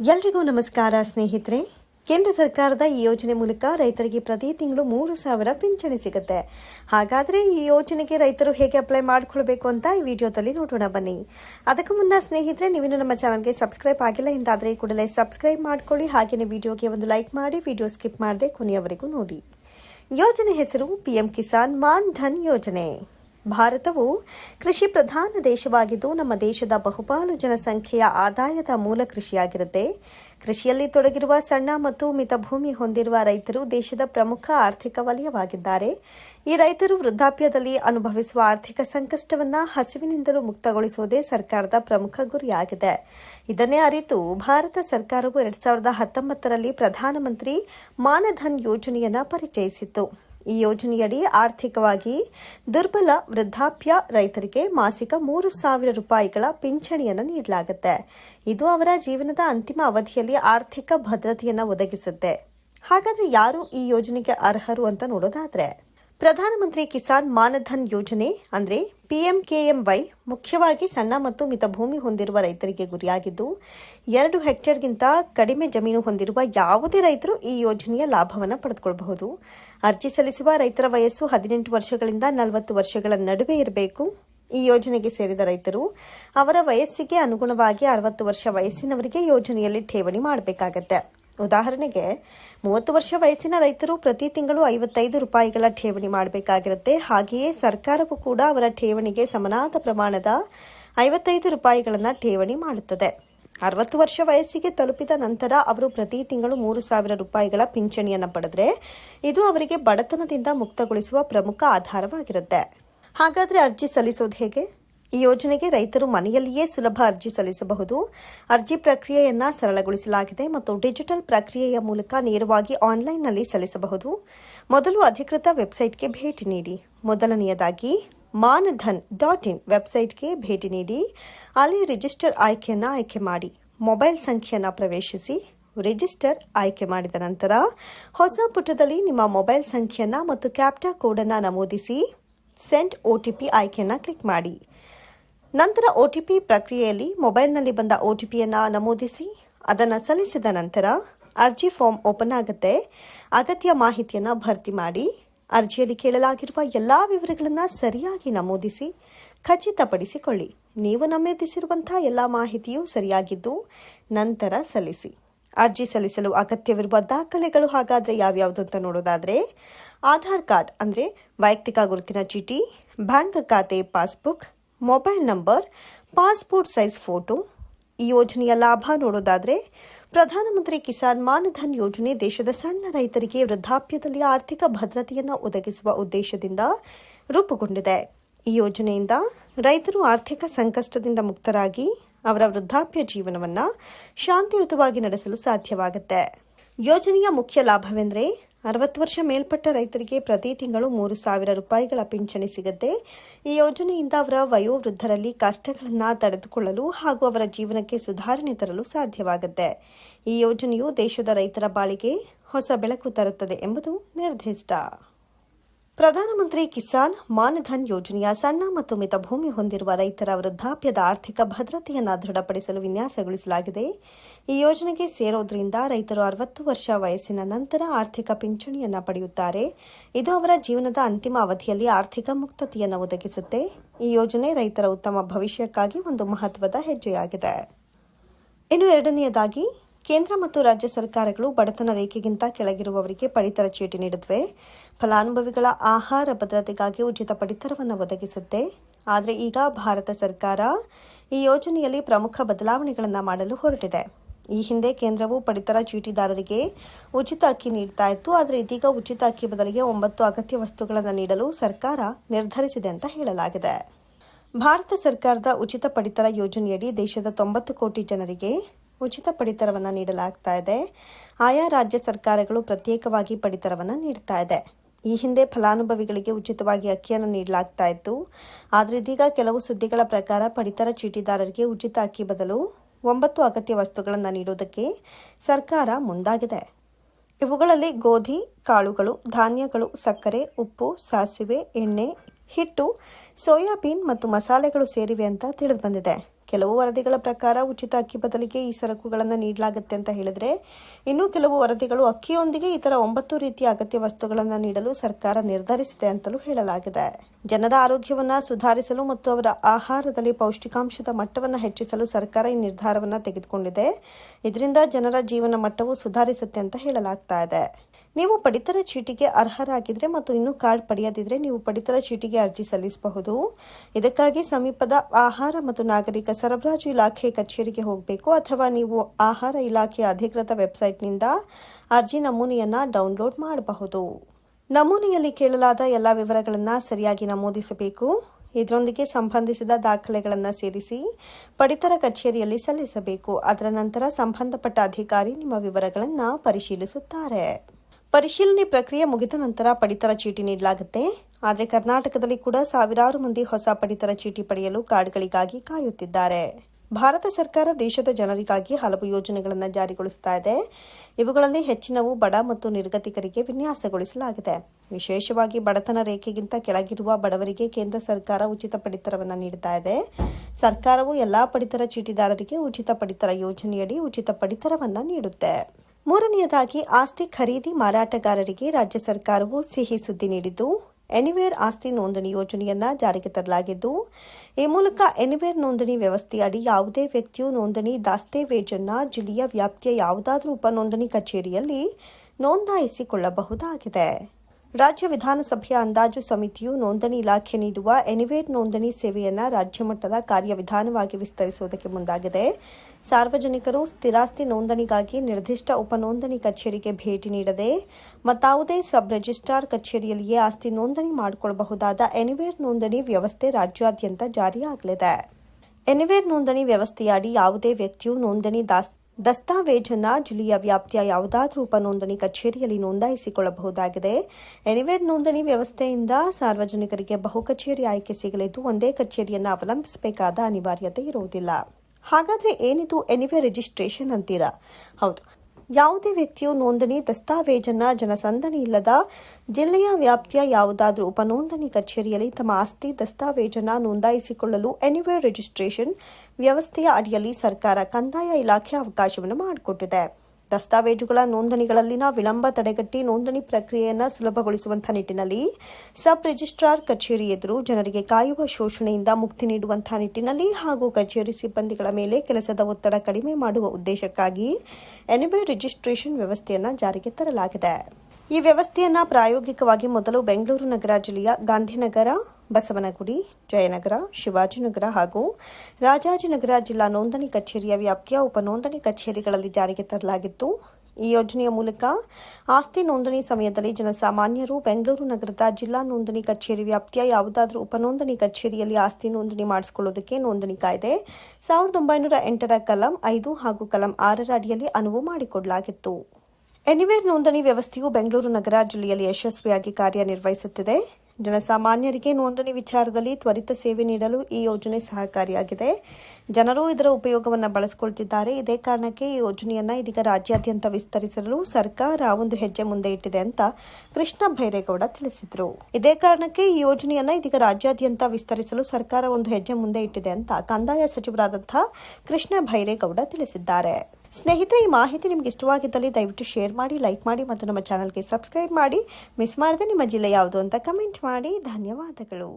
ಎಲ್ರಿಗೂ ನಮಸ್ಕಾರ ಸ್ನೇಹಿತರೆ. ಕೇಂದ್ರ ಸರ್ಕಾರದ ಈ ಯೋಜನೆ ಮೂಲಕ ರೈತರಿಗೆ ಪ್ರತಿ ತಿಂಗಳು ಮೂರು ಸಾವಿರ ಪಿಂಚಣಿ ಸಿಗುತ್ತೆ. ಹಾಗಾದರೆ ಈ ಯೋಜನೆಗೆ ರೈತರು ಹೇಗೆ ಅಪ್ಲೈ ಮಾಡಿಕೊಳ್ಬೇಕು ಅಂತ ಈ ವಿಡಿಯೋದಲ್ಲಿ ನೋಡೋಣ ಬನ್ನಿ. ಅದಕ್ಕೂ ಮುನ್ನ ಸ್ನೇಹಿತರೆ, ನೀವಿನ್ನು ನಮ್ಮ ಚಾನಲ್ಗೆ ಸಬ್ಸ್ಕ್ರೈಬ್ ಆಗಿಲ್ಲ, ಎಂದಾದರೆ ಕೂಡಲೇ ಸಬ್ಸ್ಕ್ರೈಬ್ ಮಾಡಿಕೊಳ್ಳಿ. ಹಾಗೆಯೇ ವಿಡಿಯೋಗೆ ಒಂದು ಲೈಕ್ ಮಾಡಿ, ವಿಡಿಯೋ ಸ್ಕಿಪ್ ಮಾಡದೆ ಕೊನೆಯವರೆಗೂ ನೋಡಿ. ಯೋಜನೆ ಹೆಸರು ಪಿಎಂ ಕಿಸಾನ್ ಮಾನ್ ಧನ್ ಯೋಜನೆ. ಭಾರತವು ಕೃಷಿ ಪ್ರಧಾನ ದೇಶವಾಗಿದ್ದು, ನಮ್ಮ ದೇಶದ ಬಹುಪಾಲು ಜನಸಂಖ್ಯೆಯ ಆದಾಯದ ಮೂಲ ಕೃಷಿಯಾಗಿರುತ್ತೆ. ಕೃಷಿಯಲ್ಲಿ ತೊಡಗಿರುವ ಸಣ್ಣ ಮತ್ತು ಮಿತ ಭೂಮಿ ಹೊಂದಿರುವ ರೈತರು ದೇಶದ ಪ್ರಮುಖ ಆರ್ಥಿಕ ವಲಯವಾಗಿದ್ದಾರೆ. ಈ ರೈತರು ವೃದ್ಧಾಪ್ಯದಲ್ಲಿ ಅನುಭವಿಸುವ ಆರ್ಥಿಕ ಸಂಕಷ್ಟವನ್ನು ಹಸಿವಿನಿಂದಲೂ ಮುಕ್ತಗೊಳಿಸುವುದೇ ಸರ್ಕಾರದ ಪ್ರಮುಖ ಗುರಿಯಾಗಿದೆ. ಇದನ್ನೇ ಅರಿತು ಭಾರತ ಸರ್ಕಾರವು ಎರಡ್ ಸಾವಿರದ ಹತ್ತೊಂಬತ್ತರಲ್ಲಿ ಪ್ರಧಾನಮಂತ್ರಿ ಮಾನಧನ್ ಯೋಜನೆಯನ್ನು ಪರಿಚಯಿಸಿತ್ತು. ಈ ಯೋಜನೆಯಡಿ ಆರ್ಥಿಕವಾಗಿ ದುರ್ಬಲ ವೃದ್ಧಾಪ್ಯ ರೈತರಿಗೆ ಮಾಸಿಕ ಮೂರು ಸಾವಿರ ರೂಪಾಯಿಗಳ ಪಿಂಚಣಿಯನ್ನು ನೀಡಲಾಗುತ್ತೆ. ಇದು ಅವರ ಜೀವನದ ಅಂತಿಮ ಅವಧಿಯಲ್ಲಿ ಆರ್ಥಿಕ ಭದ್ರತೆಯನ್ನು ಒದಗಿಸುತ್ತೆ. ಹಾಗಾದ್ರೆ ಯಾರು ಈ ಯೋಜನೆಗೆ ಅರ್ಹರು ಅಂತ ನೋಡೋದಾದ್ರೆ? ಪ್ರಧಾನಮಂತ್ರಿ ಕಿಸಾನ್ ಮಾನಧನ್ ಯೋಜನೆ ಅಂದ್ರೆ ಪಿಎಂಕೆಎಂವೈ ಮುಖ್ಯವಾಗಿ ಸಣ್ಣ ಮತ್ತು ಮಿತ ಭೂಮಿ ಹೊಂದಿರುವ ರೈತರಿಗೆ ಗುರಿಯಾಗಿದ್ದು, ಎರಡು ಹೆಕ್ಟೇರ್ಗಿಂತ ಕಡಿಮೆ ಜಮೀನು ಹೊಂದಿರುವ ಯಾವುದೇ ರೈತರು ಈ ಯೋಜನೆಯ ಲಾಭವನ್ನು ಪಡೆದುಕೊಳ್ಳಬಹುದು ಅರ್ಜಿ ಸಲ್ಲಿಸುವ ರೈತರ ವಯಸ್ಸು ಹದಿನೆಂಟು ವರ್ಷಗಳಿಂದ ನಲವತ್ತು ವರ್ಷಗಳ ನಡುವೆ ಇರಬೇಕು. ಈ ಯೋಜನೆಗೆ ಸೇರಿದ ರೈತರು ಅವರ ವಯಸ್ಸಿಗೆ ಅನುಗುಣವಾಗಿ ಅರವತ್ತು ವರ್ಷ ವಯಸ್ಸಿನವರಿಗೆ ಯೋಜನೆಯಲ್ಲಿ ಠೇವಣಿ ಮಾಡಬೇಕಾಗತ್ತೆ. ಉದಾಹರಣೆಗೆ, ಮೂವತ್ತು ವರ್ಷ ವಯಸ್ಸಿನ ರೈತರು ಪ್ರತಿ ತಿಂಗಳು ಐವತ್ತೈದು ರೂಪಾಯಿಗಳ ಠೇವಣಿ ಮಾಡಬೇಕಾಗಿರುತ್ತೆ. ಹಾಗೆಯೇ ಸರ್ಕಾರವು ಕೂಡ ಅವರ ಠೇವಣಿಗೆ ಸಮನಾದ ಪ್ರಮಾಣದ ಐವತ್ತೈದು ರೂಪಾಯಿಗಳನ್ನು ಠೇವಣಿ ಮಾಡುತ್ತದೆ. ಅರವತ್ತು ವರ್ಷ ವಯಸ್ಸಿಗೆ ತಲುಪಿದ ನಂತರ ಅವರು ಪ್ರತಿ ತಿಂಗಳು ಮೂರು ಸಾವಿರ ರೂಪಾಯಿಗಳ ಪಿಂಚಣಿಯನ್ನು ಪಡೆದರೆ, ಇದು ಅವರಿಗೆ ಬಡತನದಿಂದ ಮುಕ್ತಗೊಳಿಸುವ ಪ್ರಮುಖ ಆಧಾರವಾಗಿರುತ್ತೆ. ಹಾಗಾದರೆ ಅರ್ಜಿ ಸಲ್ಲಿಸೋದು ಹೇಗೆ? ಈ ಯೋಜನೆಗೆ ರೈತರು ಮನೆಯಲ್ಲಿಯೇ ಸುಲಭ ಅರ್ಜಿ ಸಲ್ಲಿಸಬಹುದು. ಅರ್ಜಿ ಪ್ರಕ್ರಿಯೆಯನ್ನ ಸರಳಗೊಳಿಸಲಾಗಿದೆ ಮತ್ತು ಡಿಜಿಟಲ್ ಪ್ರಕ್ರಿಯೆಯ ಮೂಲಕ ನೇರವಾಗಿ ಆನ್ಲೈನ್ನಲ್ಲಿ ಸಲ್ಲಿಸಬಹುದು. ಮೊದಲು ಅಧಿಕೃತ ವೆಬ್ಸೈಟ್ಗೆ ಭೇಟಿ ನೀಡಿ. ಮೊದಲನೆಯದಾಗಿ, ಮಾನಧನ್ ಡಾಟ್ ಇನ್ ವೆಬ್ಸೈಟ್ಗೆ ಭೇಟಿ ನೀಡಿ. ಅಲ್ಲಿ ರಿಜಿಸ್ಟರ್ ಆಯ್ಕೆಯನ್ನು ಆಯ್ಕೆ ಮಾಡಿ. ಮೊಬೈಲ್ ಸಂಖ್ಯೆಯನ್ನು ಪ್ರವೇಶಿಸಿ. ರಿಜಿಸ್ಟರ್ ಆಯ್ಕೆ ಮಾಡಿದ ನಂತರ ಹೊಸ ಪುಟದಲ್ಲಿ ನಿಮ್ಮ ಮೊಬೈಲ್ ಸಂಖ್ಯೆಯನ್ನು ಮತ್ತು ಕ್ಯಾಪ್ಟಾ ಕೋಡನ್ನು ನಮೂದಿಸಿ. ಸೆಂಡ್ ಪಿ ಆಯ್ಕೆಯನ್ನು ಕ್ಲಿಕ್ ಮಾಡಿ. ನಂತರ ಒಟಿಪಿ ಪ್ರಕ್ರಿಯೆಯಲ್ಲಿ ಮೊಬೈಲ್ನಲ್ಲಿ ಬಂದ ಒಟಿಪಿಯನ್ನು ನಮೂದಿಸಿ, ಅದನ್ನು ಸಲ್ಲಿಸಿದ ನಂತರ ಅರ್ಜಿ ಫಾರ್ಮ್ ಓಪನ್ ಆಗುತ್ತೆ. ಅಗತ್ಯ ಮಾಹಿತಿಯನ್ನು ಭರ್ತಿ ಮಾಡಿ, ಅರ್ಜಿಯಲ್ಲಿ ಕೇಳಲಾಗಿರುವ ಎಲ್ಲ ವಿವರಗಳನ್ನು ಸರಿಯಾಗಿ ನಮೂದಿಸಿ, ಖಚಿತಪಡಿಸಿಕೊಳ್ಳಿ. ನೀವು ನಮೂದಿಸಿರುವಂತಹ ಎಲ್ಲ ಮಾಹಿತಿಯೂ ಸರಿಯಾಗಿದ್ದು, ನಂತರ ಸಲ್ಲಿಸಿ. ಅರ್ಜಿ ಸಲ್ಲಿಸಲು ಅಗತ್ಯವಿರುವ ದಾಖಲೆಗಳು ಹಾಗಾದರೆ ಯಾವ್ಯಾವುದು ಅಂತ ನೋಡೋದಾದರೆ, ಆಧಾರ್ ಕಾರ್ಡ್ ಅಂದರೆ ವೈಯಕ್ತಿಕ ಗುರುತಿನ ಚೀಟಿ, ಬ್ಯಾಂಕ್ ಖಾತೆ passbook mobile number, passport size photo. ಈ ಯೋಜನೆಯ ಲಾಭ ನೋಡೋದಾದರೆ, ಪ್ರಧಾನಮಂತ್ರಿ ಕಿಸಾನ್ ಮಾನಧನ್ ಯೋಜನೆ ದೇಶದ ಸಣ್ಣ ರೈತರಿಗೆ ವೃದ್ಧಾಪ್ಯದಲ್ಲಿ ಆರ್ಥಿಕ ಭದ್ರತೆಯನ್ನು ಒದಗಿಸುವ ಉದ್ದೇಶದಿಂದ ರೂಪುಗೊಂಡಿದೆ. ಈ ಯೋಜನೆಯಿಂದ ರೈತರು ಆರ್ಥಿಕ ಸಂಕಷ್ಟದಿಂದ ಮುಕ್ತರಾಗಿ ಅವರ ವೃದ್ಧಾಪ್ಯ ಜೀವನವನ್ನು ಶಾಂತಿಯುತವಾಗಿ ನಡೆಸಲು ಸಾಧ್ಯವಾಗುತ್ತೆ. ಯೋಜನೆಯ ಮುಖ್ಯ ಲಾಭವೆಂದರೆ ಅರವತ್ತು ವರ್ಷ ಮೇಲ್ಪಟ್ಟ ರೈತರಿಗೆ ಪ್ರತಿ ತಿಂಗಳು ಮೂರು ಸಾವಿರ ರೂಪಾಯಿಗಳ ಪಿಂಚಣಿ ಸಿಗುತ್ತೆ. ಈ ಯೋಜನೆಯಿಂದ ಅವರ ವಯೋವೃದ್ಧರಲ್ಲಿ ಕಷ್ಟಗಳನ್ನು ತಡೆದುಕೊಳ್ಳಲು ಹಾಗೂ ಅವರ ಜೀವನಕ್ಕೆ ಸುಧಾರಣೆ ತರಲು ಸಾಧ್ಯವಾಗುತ್ತೆ. ಈ ಯೋಜನೆಯು ದೇಶದ ರೈತರ ಬಾಳಿಗೆ ಹೊಸ ಬೆಳಕು ತರುತ್ತದೆ ಎಂಬುದು ನಿರ್ದಿಷ್ಟ. ಪ್ರಧಾನಮಂತ್ರಿ ಕಿಸಾನ್ ಮಾನಧನ್ ಯೋಜನೆಯ ಸಣ್ಣ ಮತ್ತು ಮಿತ ಭೂಮಿ ಹೊಂದಿರುವ ರೈತರ ವೃದ್ಧಾಪ್ಯದ ಆರ್ಥಿಕ ಭದ್ರತೆಯನ್ನು ದೃಢಪಡಿಸಲು ವಿನ್ಯಾಸಗೊಳಿಸಲಾಗಿದೆ. ಈ ಯೋಜನೆಗೆ ಸೇರೋದ್ರಿಂದ ರೈತರು ಅರವತ್ತು ವರ್ಷ ವಯಸ್ಸಿನ ನಂತರ ಆರ್ಥಿಕ ಪಿಂಚಣಿಯನ್ನು ಪಡೆಯುತ್ತಾರೆ. ಇದು ಅವರ ಜೀವನದ ಅಂತಿಮ ಅವಧಿಯಲ್ಲಿ ಆರ್ಥಿಕ ಮುಕ್ತತೆಯನ್ನು ಒದಗಿಸುತ್ತೆ. ಈ ಯೋಜನೆ ರೈತರ ಉತ್ತಮ ಭವಿಷ್ಯಕ್ಕಾಗಿ ಒಂದು ಮಹತ್ವದ ಹೆಜ್ಜೆಯಾಗಿದೆ. ಇನ್ನು ಎರಡನೆಯದಾಗಿ ಕೇಂದ್ರ ಮತ್ತು ರಾಜ್ಯ ಸರ್ಕಾರಗಳು ಬಡತನ ರೇಖೆಗಿಂತ ಕೆಳಗಿರುವವರಿಗೆ ಪಡಿತರ ಚೀಟಿ ನೀಡಿದ್ವೆ. ಫಲಾನುಭವಿಗಳ ಆಹಾರ ಭದ್ರತೆಗಾಗಿ ಉಚಿತ ಪಡಿತರವನ್ನು ಒದಗಿಸಿದ್ದೆ. ಆದರೆ ಈಗ ಭಾರತ ಸರ್ಕಾರ ಈ ಯೋಜನೆಯಲ್ಲಿ ಪ್ರಮುಖ ಬದಲಾವಣೆಗಳನ್ನು ಮಾಡಲು ಹೊರಟಿದೆ. ಈ ಹಿಂದೆ ಕೇಂದ್ರವು ಪಡಿತರ ಚೀಟಿದಾರರಿಗೆ ಉಚಿತ ಅಕ್ಕಿ ನೀಡ್ತಾ ಇತ್ತು. ಆದರೆ ಇದೀಗ ಉಚಿತ ಅಕ್ಕಿ ಬದಲಿಗೆ ಒಂಬತ್ತು ಅಗತ್ಯ ವಸ್ತುಗಳನ್ನು ನೀಡಲು ಸರ್ಕಾರ ನಿರ್ಧರಿಸಿದೆ ಅಂತ ಹೇಳಲಾಗಿದೆ. ಭಾರತ ಸರ್ಕಾರದ ಉಚಿತ ಪಡಿತರ ಯೋಜನೆಯಡಿ ದೇಶದ ತೊಂಬತ್ತು ಕೋಟಿ ಜನರಿಗೆ ಉಚಿತ ಪಡಿತರವನ್ನು ನೀಡಲಾಗ್ತಾ ಇದೆ. ಆಯಾ ರಾಜ್ಯ ಸರ್ಕಾರಗಳು ಪ್ರತ್ಯೇಕವಾಗಿ ಪಡಿತರವನ್ನು ನೀಡ್ತಾ ಇದೆ. ಈ ಹಿಂದೆ ಫಲಾನುಭವಿಗಳಿಗೆ ಉಚಿತವಾಗಿ ಅಕ್ಕಿಯನ್ನು ನೀಡಲಾಗ್ತಾ ಇತ್ತು. ಆದರೆ ಇದೀಗ ಕೆಲವು ಸುದ್ದಿಗಳ ಪ್ರಕಾರ ಪಡಿತರ ಚೀಟಿದಾರರಿಗೆ ಉಚಿತ ಅಕ್ಕಿ ಬದಲು ಒಂಬತ್ತು ಅಗತ್ಯ ವಸ್ತುಗಳನ್ನು ನೀಡುವುದಕ್ಕೆ ಸರ್ಕಾರ ಮುಂದಾಗಿದೆ. ಇವುಗಳಲ್ಲಿ ಗೋಧಿ, ಕಾಳುಗಳು, ಧಾನ್ಯಗಳು, ಸಕ್ಕರೆ, ಉಪ್ಪು, ಸಾಸಿವೆ, ಎಣ್ಣೆ, ಹಿಟ್ಟು, ಸೋಯಾಬೀನ್ ಮತ್ತು ಮಸಾಲೆಗಳು ಸೇರಿವೆ ಅಂತ ತಿಳಿದುಬಂದಿದೆ ಕೆಲವು ವರದಿಗಳ ಪ್ರಕಾರ ಉಚಿತ ಅಕ್ಕಿ ಬದಲಿಗೆ ಈ ಸರಕುಗಳನ್ನು ನೀಡಲಾಗುತ್ತೆ ಅಂತ ಹೇಳಿದ್ರೆ, ಇನ್ನು ಕೆಲವು ವರದಿಗಳು ಅಕ್ಕಿಯೊಂದಿಗೆ ಇತರ ಒಂಬತ್ತು ರೀತಿಯ ಅಗತ್ಯ ವಸ್ತುಗಳನ್ನು ನೀಡಲು ಸರ್ಕಾರ ನಿರ್ಧರಿಸಿದೆ ಅಂತಲೂ ಹೇಳಲಾಗಿದೆ. ಜನರ ಆರೋಗ್ಯವನ್ನು ಸುಧಾರಿಸಲು ಮತ್ತು ಅವರ ಆಹಾರದಲ್ಲಿ ಪೌಷ್ಟಿಕಾಂಶದ ಮಟ್ಟವನ್ನು ಹೆಚ್ಚಿಸಲು ಸರ್ಕಾರ ಈ ನಿರ್ಧಾರವನ್ನು ತೆಗೆದುಕೊಂಡಿದೆ. ಇದರಿಂದ ಜನರ ಜೀವನ ಮಟ್ಟವು ಸುಧಾರಿಸುತ್ತೆ ಅಂತ ಹೇಳಲಾಗ್ತಾ ಇದೆ. ನೀವು ಪಡಿತರ ಚೀಟಿಗೆ ಅರ್ಹರಾಗಿದ್ರೆ ಮತ್ತು ಇನ್ನೂ ಕಾರ್ಡ್ ಪಡೆಯದಿದ್ರೆ ನೀವು ಪಡಿತರ ಚೀಟಿಗೆ ಅರ್ಜಿ ಸಲ್ಲಿಸಬಹುದು. ಇದಕ್ಕಾಗಿ ಸಮೀಪದ ಆಹಾರ ಮತ್ತು ನಾಗರಿಕ ಸರಬರಾಜು ಇಲಾಖೆ ಕಚೇರಿಗೆ ಹೋಗಬೇಕು ಅಥವಾ ನೀವು ಆಹಾರ ಇಲಾಖೆಯ ಅಧಿಕೃತ ವೆಬ್ಸೈಟ್ನಿಂದ ಅರ್ಜಿ ನಮೂನೆಯನ್ನು ಡೌನ್ಲೋಡ್ ಮಾಡಬಹುದು. ನಮೂನೆಯಲ್ಲಿ ಕೇಳಲಾದ ಎಲ್ಲ ವಿವರಗಳನ್ನು ಸರಿಯಾಗಿ ನಮೂದಿಸಬೇಕು. ಇದರೊಂದಿಗೆ ಸಂಬಂಧಿಸಿದ ದಾಖಲೆಗಳನ್ನು ಸೇರಿಸಿ ಪಡಿತರ ಕಚೇರಿಯಲ್ಲಿ ಸಲ್ಲಿಸಬೇಕು. ಅದರ ನಂತರ ಸಂಬಂಧಪಟ್ಟ ಅಧಿಕಾರಿ ನಿಮ್ಮ ವಿವರಗಳನ್ನು ಪರಿಶೀಲಿಸುತ್ತಾರೆ. ಪರಿಶೀಲನೆ ಪ್ರಕ್ರಿಯೆ ಮುಗಿದ ನಂತರ ಪಡಿತರ ಚೀಟಿ ನೀಡಲಾಗುತ್ತೆ. ಆದರೆ ಕರ್ನಾಟಕದಲ್ಲಿ ಕೂಡ ಸಾವಿರಾರು ಮಂದಿ ಹೊಸ ಪಡಿತರ ಚೀಟಿ ಪಡೆಯಲು ಕಾರ್ಡ್ಗಳಿಗಾಗಿ ಕಾಯುತ್ತಿದ್ದಾರೆ. ಭಾರತ ಸರ್ಕಾರ ದೇಶದ ಜನರಿಗಾಗಿ ಹಲವು ಯೋಜನೆಗಳನ್ನು ಜಾರಿಗೊಳಿಸ್ತಾ ಇದೆ. ಇವುಗಳಲ್ಲಿ ಹೆಚ್ಚಿನವು ಬಡ ಮತ್ತು ನಿರ್ಗತಿಕರಿಗೆ ವಿನ್ಯಾಸಗೊಳಿಸಲಾಗಿದೆ. ವಿಶೇಷವಾಗಿ ಬಡತನ ರೇಖೆಗಿಂತ ಕೆಳಗಿರುವ ಬಡವರಿಗೆ ಕೇಂದ್ರ ಸರ್ಕಾರ ಉಚಿತ ಪಡಿತರವನ್ನು ನೀಡುತ್ತಾ ಇದೆ. ಸರ್ಕಾರವು ಎಲ್ಲಾ ಪಡಿತರ ಚೀಟಿದಾರರಿಗೆ ಉಚಿತ ಪಡಿತರ ಯೋಜನೆಯಡಿ ಉಚಿತ ಪಡಿತರವನ್ನು ನೀಡುತ್ತೆ. ಮೂರನೆಯದಾಗಿ, ಆಸ್ತಿ ಖರೀದಿ ಮಾರಾಟಗಾರರಿಗೆ ರಾಜ್ಯ ಸರ್ಕಾರವು ಸಿಹಿ ಸುದ್ದಿ ನೀಡಿದ್ದು ಎನಿವೇರ್ ಆಸ್ತಿ ನೋಂದಣಿ ಯೋಜನೆಯನ್ನ ಜಾರಿಗೆ ತರಲಾಗಿದ್ದು, ಈ ಮೂಲಕ ಎನಿವೇರ್ ನೋಂದಣಿ ವ್ಯವಸ್ಥೆಯಡಿ ಯಾವುದೇ ವ್ಯಕ್ತಿಯು ನೋಂದಣಿ ದಾಸ್ತಾವೇಜನ್ನ ಜಿಲ್ಲೆಯ ವ್ಯಾಪ್ತಿಯ ಯಾವುದಾದರೂ ಉಪನೋಂದಣಿ ಕಚೇರಿಯಲ್ಲಿ ನೋಂದಾಯಿಸಿಕೊಳ್ಳಬಹುದಾಗಿದೆ. ರಾಜ್ಯ ವಿಧಾನಸಭೆಯ ಅಂದಾಜು ಸಮಿತಿಯು ನೋಂದಣಿ ಇಲಾಖೆ ನೀಡುವ ಎನಿವೇರ್ ನೋಂದಣಿ ಸೇವೆಯನ್ನು ರಾಜ್ಯ ಮಟ್ಟದ ಕಾರ್ಯವಿಧಾನವಾಗಿ ವಿಸ್ತರಿಸುವುದಕ್ಕೆ ಮುಂದಾಗಿದೆ. ಸಾರ್ವಜನಿಕರು ಸ್ಥಿರಾಸ್ತಿ ನೋಂದಣಿಗಾಗಿ ನಿರ್ದಿಷ್ಟ ಉಪನೋಂದಣಿ ಕಚೇರಿಗೆ ಭೇಟಿ ನೀಡದೆ, ಮತ್ತಾವುದೇ ಸಬ್ ರಿಜಿಸ್ಟ್ರಾರ್ ಕಚೇರಿಯಲ್ಲಿಯೇ ಆಸ್ತಿ ನೋಂದಣಿ ಮಾಡಿಕೊಳ್ಳಬಹುದಾದ ಎನಿವೇರ್ ನೋಂದಣಿ ವ್ಯವಸ್ಥೆ ರಾಜ್ಯಾದ್ಯಂತ ಜಾರಿಯಾಗಲಿದೆ. ಎನಿವೇರ್ ನೋಂದಣಿ ವ್ಯವಸ್ಥೆಯಡಿ ಯಾವುದೇ ವ್ಯಕ್ತಿಯು ನೋಂದಣಿ ದಾಸ್ ದಸ್ತಾವೇಜನ್ನ ಜಿಲ್ಲೆಯ ವ್ಯಾಪ್ತಿಯ ಯಾವುದಾದ್ರೂ ಉಪನೋಂದಣಿ ಕಚೇರಿಯಲ್ಲಿ ನೋಂದಾಯಿಸಿಕೊಳ್ಳಬಹುದಾಗಿದೆ. ಎನಿವೇರ್ ನೋಂದಣಿ ವ್ಯವಸ್ಥೆಯಿಂದ ಸಾರ್ವಜನಿಕರಿಗೆ ಬಹು ಕಚೇರಿ ಆಯ್ಕೆ ಸಿಗಲಿದ್ದು, ಒಂದೇ ಕಚೇರಿಯನ್ನು ಅವಲಂಬಿಸಬೇಕಾದ ಅನಿವಾರ್ಯತೆ ಇರುವುದಿಲ್ಲ. ಹಾಗಾದ್ರೆ ಏನಿದು ಎನಿವೇರ್ ರಿಜಿಸ್ಟ್ರೇಷನ್ ಅಂತೀರಾ? ಹೌದು ಯಾವುದೇ ವ್ಯಕ್ತಿಯು ನೋಂದಣಿ, ದಸ್ತಾವೇಜನ್ನ, ಜನಸಂದಣಿ ಇಲ್ಲದ ಜಿಲ್ಲೆಯ ವ್ಯಾಪ್ತಿಯ ಯಾವುದಾದ್ರೂ ಉಪನೋಂದಣಿ ಕಚೇರಿಯಲ್ಲಿ ತಮ್ಮ ಆಸ್ತಿ, ದಸ್ತಾವೇಜನ್ನ ನೋಂದಾಯಿಸಿಕೊಳ್ಳಲು ಎನಿವೇರ್ ರಿಜಿಸ್ಟ್ರೇಷನ್ ವ್ಯವಸ್ಥೆಯ ಅಡಿಯಲ್ಲಿ ಸರ್ಕಾರ ಕಂದಾಯ ಇಲಾಖೆ ಅವಕಾಶವನ್ನು ಮಾಡಿಕೊಟ್ಟಿದೆ. ದಸ್ತಾವೇಜುಗಳ ನೋಂದಣಿಗಳಲ್ಲಿನ ವಿಳಂಬ ತಡೆಗಟ್ಟಿ ನೋಂದಣಿ ಪ್ರಕ್ರಿಯೆಯನ್ನು ಸುಲಭಗೊಳಿಸುವಂತಹ ನಿಟ್ಟಿನಲ್ಲಿ ಸಬ್ ರಿಜಿಸ್ಟ್ರಾರ್ ಕಚೇರಿ ಎದುರು ಜನರಿಗೆ ಕಾಯುವ ಶೋಷಣೆಯಿಂದ ಮುಕ್ತಿ ನೀಡುವಂತಹ ನಿಟ್ಟಿನಲ್ಲಿ ಹಾಗೂ ಕಚೇರಿ ಸಿಬ್ಬಂದಿಗಳ ಮೇಲೆ ಕೆಲಸದ ಒತ್ತಡ ಕಡಿಮೆ ಮಾಡುವ ಉದ್ದೇಶಕ್ಕಾಗಿ ಎನಿಬೆ ರಿಜಿಸ್ಟ್ರೇಷನ್ ವ್ಯವಸ್ಥೆಯನ್ನು ಜಾರಿಗೆ ತರಲಾಗಿದೆ. ಈ ವ್ಯವಸ್ಥೆಯನ್ನು ಪ್ರಾಯೋಗಿಕವಾಗಿ ಮೊದಲು ಬೆಂಗಳೂರು ನಗರ ಜಿಲ್ಲೆಯ ಗಾಂಧಿನಗರ ಬಸವನಗುಡಿ, ಜಯನಗರ, ಶಿವಾಜಿನಗರ ಹಾಗೂ ರಾಜಾಜಿನಗರ ಜಿಲ್ಲಾ ನೋಂದಣಿ ಕಚೇರಿಯ ವ್ಯಾಪ್ತಿಯ ಉಪನೋಂದಣಿ ಕಚೇರಿಗಳಲ್ಲಿ ಜಾರಿಗೆ ತರಲಾಗಿತ್ತು. ಈ ಯೋಜನೆಯ ಮೂಲಕ ಆಸ್ತಿ ನೋಂದಣಿ ಸಮಯದಲ್ಲಿ ಜನಸಾಮಾನ್ಯರು ಬೆಂಗಳೂರು ನಗರದ ಜಿಲ್ಲಾ ನೋಂದಣಿ ಕಚೇರಿ ವ್ಯಾಪ್ತಿಯ ಯಾವುದಾದರೂ ಉಪನೋಂದಣಿ ಕಚೇರಿಯಲ್ಲಿ ಆಸ್ತಿ ನೋಂದಣಿ ಮಾಡಿಸಿಕೊಳ್ಳುವುದಕ್ಕೆ ನೋಂದಣಿ ಕಾಯ್ದೆ ಸಾವಿರದ ಒಂಬೈನೂರ ಎಂಟರ ಕಲಂ ಐದು ಹಾಗೂ ಕಲಂ ಆರರ ಅಡಿಯಲ್ಲಿ ಅನುವು ಮಾಡಿಕೊಡಲಾಗಿತ್ತು. ಎನಿವೇರ್ ನೋಂದಣಿ ವ್ಯವಸ್ಥೆಯು ಬೆಂಗಳೂರು ನಗರ ಜಿಲ್ಲೆಯಲ್ಲಿ ಯಶಸ್ವಿಯಾಗಿ ಕಾರ್ಯನಿರ್ವಹಿಸುತ್ತಿದೆ. ಜನಸಾಮಾನ್ಯರಿಗೆ ನೋಂದಣಿ ವಿಚಾರದಲ್ಲಿ ತ್ವರಿತ ಸೇವೆ ನೀಡಲು ಈ ಯೋಜನೆ ಸಹಕಾರಿಯಾಗಿದೆ. ಜನರು ಇದರ ಉಪಯೋಗವನ್ನು ಬಳಸಿಕೊಳ್ತಿದ್ದಾರೆ. ಇದೇ ಕಾರಣಕ್ಕೆ ಈ ಯೋಜನೆಯನ್ನ ಇದೀಗ ರಾಜ್ಯಾದ್ಯಂತ ವಿಸ್ತರಿಸಲು ಸರ್ಕಾರ ಒಂದು ಹೆಜ್ಜೆ ಮುಂದೆ ಇಟ್ಟಿದೆ ಅಂತ ಕೃಷ್ಣ ಭೈರೇಗೌಡ ತಿಳಿಸಿದರು. ಇದೇ ಕಾರಣಕ್ಕೆ ಈ ಯೋಜನೆಯನ್ನ ಇದೀಗ ರಾಜ್ಯಾದ್ಯಂತ ವಿಸ್ತರಿಸಲು ಸರ್ಕಾರ ಒಂದು ಹೆಜ್ಜೆ ಮುಂದೆ ಇಟ್ಟಿದೆ ಅಂತ ಕಂದಾಯ ಸಚಿವರಾದಂತಹ ಕೃಷ್ಣ ಭೈರೇಗೌಡ ತಿಳಿಸಿದ್ದಾರೆ. ಸ್ನೇಹಿತರೆ, ಈ ಮಾಹಿತಿ ನಿಮ್ಗೆ ಇಷ್ಟವಾಗಿದ್ದಲ್ಲಿ ದಯವಿಟ್ಟು ಶೇರ್ ಮಾಡಿ ಲೈಕ್ ಮಾಡಿ ಮತ್ತು ನಮ್ಮ ಚಾನಲ್ಗೆ ಸಬ್ಸ್ಕ್ರೈಬ್ ಮಾಡಿ. ಮಿಸ್ ಮಾಡದೆ ನಿಮ್ಮ ಜಿಲ್ಲೆ ಯಾವುದು ಅಂತ ಕಮೆಂಟ್ ಮಾಡಿ. ಧನ್ಯವಾದಗಳು.